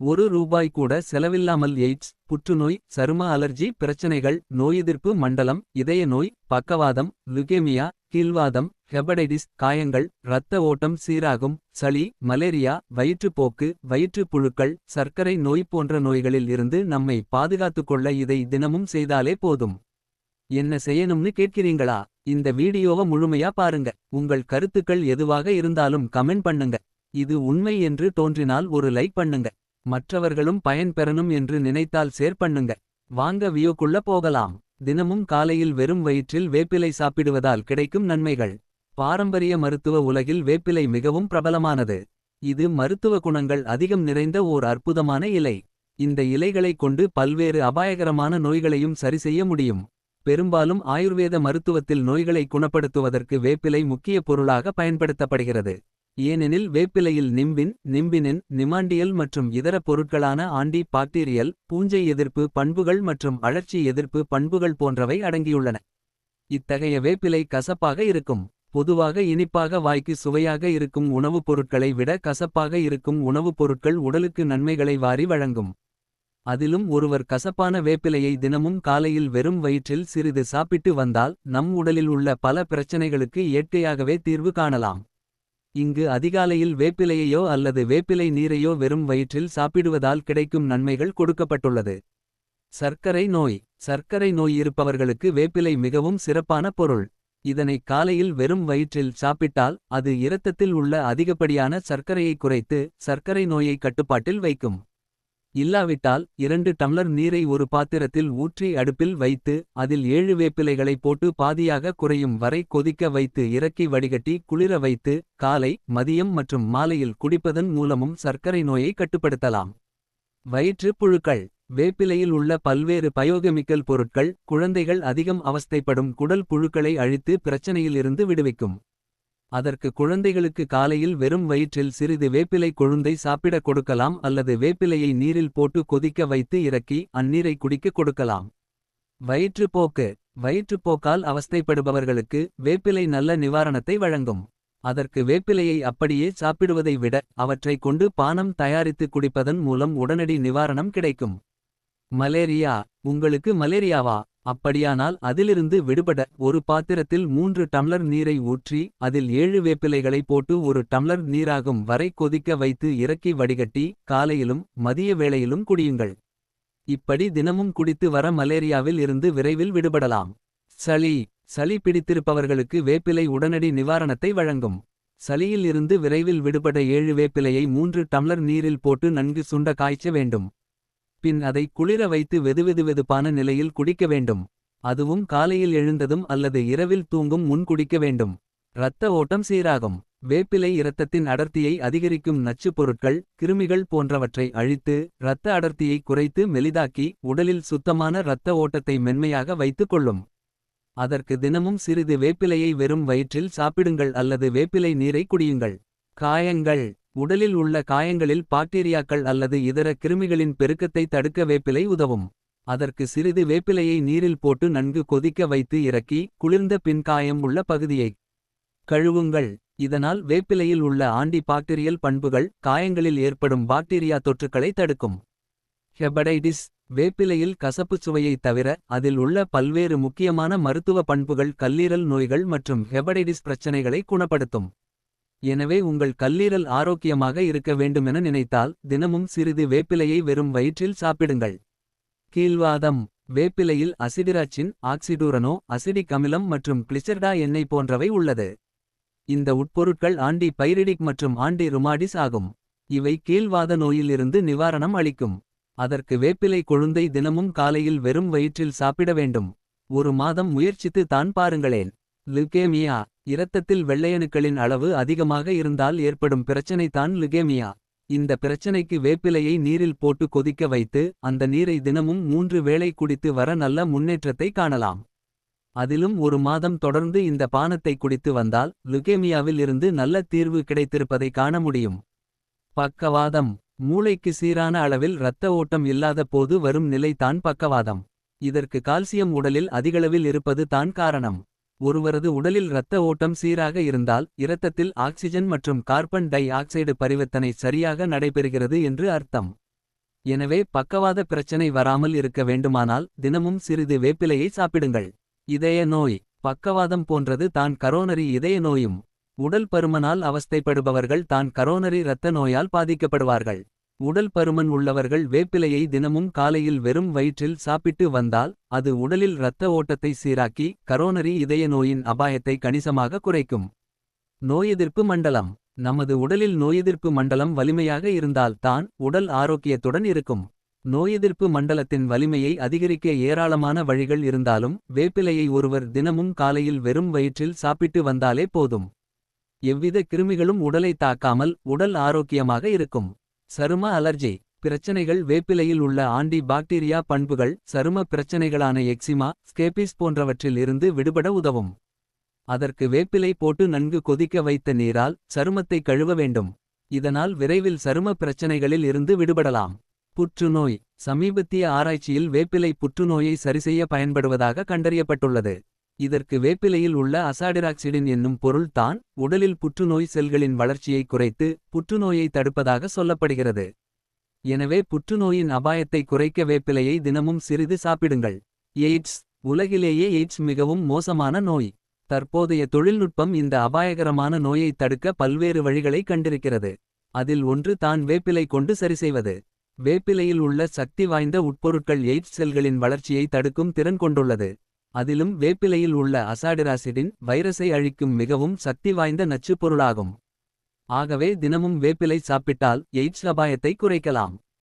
ஒரு ரூபாய் கூட செலவில்லாமல் எய்ட்ஸ் புற்றுநோய் சரும அலர்ஜி பிரச்சனைகள் நோயெதிர்ப்பு மண்டலம் இதய நோய் பக்கவாதம் லுகேமியா கீழ்வாதம் ஹெபடைடிஸ் காயங்கள் இரத்த ஓட்டம் சீராகும் சளி மலேரியா வயிற்றுப்போக்கு வயிற்றுப் புழுக்கள் சர்க்கரை நோய் போன்ற நோய்களில் இருந்து நம்மை பாதுகாத்துக்கொள்ள இதை தினமும் செய்தாலே போதும். என்ன செய்யணும்னு கேட்கிறீங்களா? இந்த வீடியோவை முழுமையா பாருங்க. உங்கள் கருத்துக்கள் எதுவாக இருந்தாலும் கமெண்ட் பண்ணுங்க. இது உண்மை என்று தோன்றினால் ஒரு லைக் பண்ணுங்க. மற்றவர்களும் பயன் பெறணும் என்று நினைத்தால் ஷேர் பண்ணுங்க. வாங்க வியோக்குள்ள போகலாம். தினமும் காலையில் வெறும் வயிற்றில் வேப்பிலை சாப்பிடுவதால் கிடைக்கும் நன்மைகள். பாரம்பரிய மருத்துவ உலகில் வேப்பிலை மிகவும் பிரபலமானது. இது மருத்துவ குணங்கள் அதிகம் நிறைந்த ஓர் அற்புதமான இலை. இந்த இலைகளைக் கொண்டு பல்வேறு அபாயகரமான நோய்களையும் சரிசெய்ய முடியும். பெரும்பாலும் ஆயுர்வேத மருத்துவத்தில் நோய்களை குணப்படுத்துவதற்கு வேப்பிலை முக்கிய பொருளாக பயன்படுத்தப்படுகிறது. ஏனெனில் வேப்பிலையில் நிம்பின் நிம்பினின் நிமாண்டியல் மற்றும் இதர பொருட்களான ஆண்டி பாக்டீரியல் பூஞ்சை எதிர்ப்பு பண்புகள் மற்றும் அழற்சி எதிர்ப்பு பண்புகள் போன்றவை அடங்கியுள்ளன. இத்தகைய வேப்பிலை கசப்பாக இருக்கும் பொதுவாக இனிப்பாக வாய்க்கு சுவையாக இருக்கும் உணவுப் பொருட்களை விட கசப்பாக இருக்கும் உணவுப் பொருட்கள் உடலுக்கு நன்மைகளை வாரி வழங்கும். அதிலும் ஒருவர் கசப்பான வேப்பிலையை தினமும் காலையில் வெறும் வயிற்றில் சிறிது சாப்பிட்டு வந்தால் நம் உடலில் உள்ள பல பிரச்சனைகளுக்கு இயற்கையாகவே தீர்வு காணலாம். இங்கு அதிகாலையில் வேப்பிலையையோ அல்லது வேப்பிலை நீரையோ வெறும் வயிற்றில் சாப்பிடுவதால் கிடைக்கும் நன்மைகள் கொடுக்கப்பட்டுள்ளது. சர்க்கரை நோய். சர்க்கரை நோய் இருப்பவர்களுக்கு வேப்பிலை மிகவும் சிறப்பான பொருள். இதனை காலையில் வெறும் வயிற்றில் சாப்பிட்டால் அது இரத்தத்தில் உள்ள அதிகப்படியான சர்க்கரையை குறைத்து சர்க்கரை நோயை கட்டுப்பாட்டில் வைக்கும். இல்லாவிட்டால் இரண்டு டம்ளர் நீரை ஒரு பாத்திரத்தில் ஊற்றி அடுப்பில் வைத்து அதில் ஏழு வேப்பிலைகளை போட்டு பாதியாக குறையும் வரை கொதிக்க வைத்து இறக்கி வடிகட்டி குளிர வைத்து காலை மதியம் மற்றும் மாலையில் குடிப்பதன் மூலமும் சர்க்கரை நோயை கட்டுப்படுத்தலாம். வயிற்று புழுக்கள். வேப்பிலையில் உள்ள பல்வேறு பயோகெமிக்கல் பொருட்கள் குழந்தைகள் அதிகம் அவஸ்தைப்படும் குடல் புழுக்களை அழித்து பிரச்சனையிலிருந்து விடுவிக்கும். அதற்கு குழந்தைகளுக்கு காலையில் வெறும் வயிற்றில் சிறிது வேப்பிலை கொழுந்தை சாப்பிடக் கொடுக்கலாம் அல்லது வேப்பிலையை நீரில் போட்டு கொதிக்க வைத்து இறக்கி அந்நீரை குடிக்க கொடுக்கலாம். வயிற்றுப்போக்கு. வயிற்றுப்போக்கால் அவஸ்தைப்படுபவர்களுக்கு வேப்பிலை நல்ல நிவாரணத்தை வழங்கும். அதற்கு வேப்பிலையை அப்படியே சாப்பிடுவதை விட அவற்றைக் கொண்டு பானம் தயாரித்து குடிப்பதன் மூலம் உடனடி நிவாரணம் கிடைக்கும். மலேரியா. உங்களுக்கு மலேரியாவா? அப்படியானால் அதிலிருந்து விடுபட ஒரு பாத்திரத்தில் மூன்று டம்ளர் நீரை ஊற்றி அதில் ஏழு வேப்பிலைகளை போட்டு ஒரு டம்ளர் நீராகும் வரை கொதிக்க வைத்து இறக்கி வடிகட்டி காலையிலும் மதிய வேளையிலும் குடியுங்கள். இப்படி தினமும் குடித்து வர மலேரியாவில் இருந்து விரைவில் விடுபடலாம். சளி சளி பிடித்திருப்பவர்களுக்கு வேப்பிலை உடனடி நிவாரணத்தை வழங்கும். சளியில் இருந்து விரைவில் விடுபட ஏழு வேப்பிலையை மூன்று டம்ளர் நீரில் போட்டு நன்கு சுண்ட காய்ச்ச வேண்டும். பின் அதை குளிர வைத்து வெதுவெதுவெதுப்பான நிலையில் குடிக்க வேண்டும். அதுவும் காலையில் எழுந்ததும் அல்லது இரவில் தூங்கும் முன் குடிக்க வேண்டும். இரத்த ஓட்டம் சீராகும். வேப்பிலை இரத்தத்தின் அடர்த்தியை அதிகரிக்கும் நச்சுப் பொருட்கள் கிருமிகள் போன்றவற்றை அழித்து இரத்த அடர்த்தியை குறைத்து மெலிதாக்கி உடலில் சுத்தமான இரத்த ஓட்டத்தை மென்மையாக வைத்துக் கொள்ளும். அதற்கு தினமும் சிறிது வேப்பிலையை வெறும் வயிற்றில் சாப்பிடுங்கள் அல்லது வேப்பிலை நீரை குடியுங்கள். காயங்கள். உடலில் உள்ள காயங்களில் பாக்டீரியாக்கள் அல்லது இதர கிருமிகளின் பெருக்கத்தை தடுக்க வேப்பிலை உதவும். அதற்கு சிறிது வேப்பிலையை நீரில் போட்டு நன்கு கொதிக்க வைத்து இறக்கி குளிர்ந்த பின் காயம் உள்ள பகுதியை கழுவுங்கள். இதனால் வேப்பிலையில் உள்ள ஆண்டி பாக்டீரியல் பண்புகள் காயங்களில் ஏற்படும் பாக்டீரியா தொற்றுக்களை தடுக்கும். ஹெபடைடிஸ் வேப்பிலையில் கசப்புச் சுவையைத் தவிர அதில் உள்ள பல்வேறு முக்கியமான மருத்துவ பண்புகள் கல்லீரல் நோய்கள் மற்றும் ஹெபடைடிஸ் பிரச்சனைகளை குணப்படுத்தும். எனவே உங்கள் கல்லீரல் ஆரோக்கியமாக இருக்க வேண்டுமென நினைத்தால் தினமும் சிறிது வேப்பிலையை வெறும் வயிற்றில் சாப்பிடுங்கள். கீழ்வாதம். வேப்பிலையில் அசிடிராச்சின் ஆக்சிடூரனோ அசிடிக் அமிலம் மற்றும் கிளிசர்டா எண்ணெய் போன்றவை உள்ளது. இந்த உட்பொருட்கள் ஆண்டி பைரிடிக் மற்றும் ஆண்டி ருமாடிஸ் ஆகும். இவை கீழ்வாத நோயிலிருந்து நிவாரணம் அளிக்கும். அதற்கு வேப்பிலை கொழுந்தை தினமும் காலையில் வெறும் வயிற்றில் சாப்பிட வேண்டும். ஒரு மாதம் முயற்சித்து தான் பாருங்களேன். லுகேமியா. இரத்தத்தில் வெள்ளையணுக்களின் அளவு அதிகமாக இருந்தால் ஏற்படும் பிரச்சனை தான் லுகேமியா. இந்த பிரச்சனைக்கு வேப்பிலையை நீரில் போட்டு கொதிக்க வைத்து அந்த நீரை தினமும் மூன்று வேளை குடித்து வர நல்ல முன்னேற்றத்தை காணலாம். அதிலும் ஒரு மாதம் தொடர்ந்து இந்த பானத்தை குடித்து வந்தால் லுகேமியாவில் இருந்து நல்ல தீர்வு கிடைத்திருப்பதை காண முடியும். பக்கவாதம். மூளைக்கு சீரான அளவில் இரத்த ஓட்டம் இல்லாத போது வரும் நிலை தான் பக்கவாதம். இதற்கு கால்சியம் உடலில் அதிகளவில் இருப்பது தான் காரணம். ஒருவரது உடலில் இரத்த ஓட்டம் சீராக இருந்தால் இரத்தத்தில் ஆக்சிஜன் மற்றும் கார்பன் டை ஆக்சைடு பரிவர்த்தனை சரியாக நடைபெறுகிறது என்று அர்த்தம் எனவே பக்கவாத பிரச்சனை வராமல் இருக்க வேண்டுமானால் தினமும் சிறிது வேப்பிலையை சாப்பிடுங்கள். இதய நோய் பக்கவாதம் போன்றது தான் கரோனரி இதய நோயும். உடல் பருமனால் அவஸ்தைப்படுபவர்கள் தான் கரோனரி இரத்த நோயால் பாதிக்கப்படுவார்கள். உடல் பருமன் உள்ளவர்கள் வேப்பிலையை தினமும் காலையில் வெறும் வயிற்றில் சாப்பிட்டு வந்தால். அது உடலில் இரத்த ஓட்டத்தை சீராக்கி கரோனரி இதய நோயின் அபாயத்தை கணிசமாக குறைக்கும். நோயெதிர்ப்பு மண்டலம் நமது உடலில் நோயெதிர்ப்பு மண்டலம் வலிமையாக இருந்தால் தான் உடல் ஆரோக்கியத்துடன் இருக்கும். நோயெதிர்ப்பு மண்டலத்தின் வலிமையை அதிகரிக்க ஏராளமான வழிகள் இருந்தாலும். வேப்பிலையை ஒருவர் தினமும் காலையில் வெறும் வயிற்றில் சாப்பிட்டு வந்தாலே போதும். எவ்வித கிருமிகளும் உடலை தாக்காமல் உடல் ஆரோக்கியமாக இருக்கும். சரும அலர்ஜி பிரச்சனைகள் வேப்பிலையில் உள்ள ஆண்டி பாக்டீரியா பண்புகள் சரும பிரச்சனைகளான எக்ஸிமா ஸ்கேபிஸ் போன்றவற்றில் இருந்து விடுபட உதவும். அதற்கு வேப்பிலை போட்டு நன்கு கொதிக்க வைத்த நீரால் சருமத்தை கழுவ வேண்டும். இதனால் விரைவில் சரும பிரச்சனைகளில் இருந்து விடுபடலாம். புற்றுநோய் சமீபத்திய ஆராய்ச்சியில் வேப்பிலை புற்றுநோயை சரிசெய்ய பயன்படுவதாக கண்டறியப்பட்டுள்ளது. இதற்கு வேப்பிலையில் உள்ள அசாடிராக்சிடின் என்னும் பொருள் தான் உடலில் புற்றுநோய் செல்களின் வளர்ச்சியை குறைத்து புற்றுநோயை தடுப்பதாக சொல்லப்படுகிறது. எனவே புற்றுநோயின் அபாயத்தை குறைக்க வேப்பிலையை தினமும் சிறிது சாப்பிடுங்கள். எய்ட்ஸ் உலகிலேயே எய்ட்ஸ் மிகவும் மோசமான நோய். தற்போதைய தொழில்நுட்பம் இந்த அபாயகரமான நோயை தடுக்க பல்வேறு வழிகளை கண்டிருக்கிறது. அதில் ஒன்று தான் வேப்பிலை கொண்டு சரிசெய்வது. வேப்பிலையில் உள்ள சக்தி வாய்ந்த உட்பொருட்கள் எய்ட்ஸ் செல்களின் வளர்ச்சியை தடுக்கும் திறன் கொண்டுள்ளது. அதிலும் வேப்பிலையில் உள்ள அசாடிராசிடின் வைரஸை அழிக்கும் மிகவும் சக்தி வாய்ந்த நச்சுப் பொருளாகும். ஆகவே தினமும் வேப்பிலை சாப்பிட்டால் எய்ட்ஸ் அபாயத்தை குறைக்கலாம்.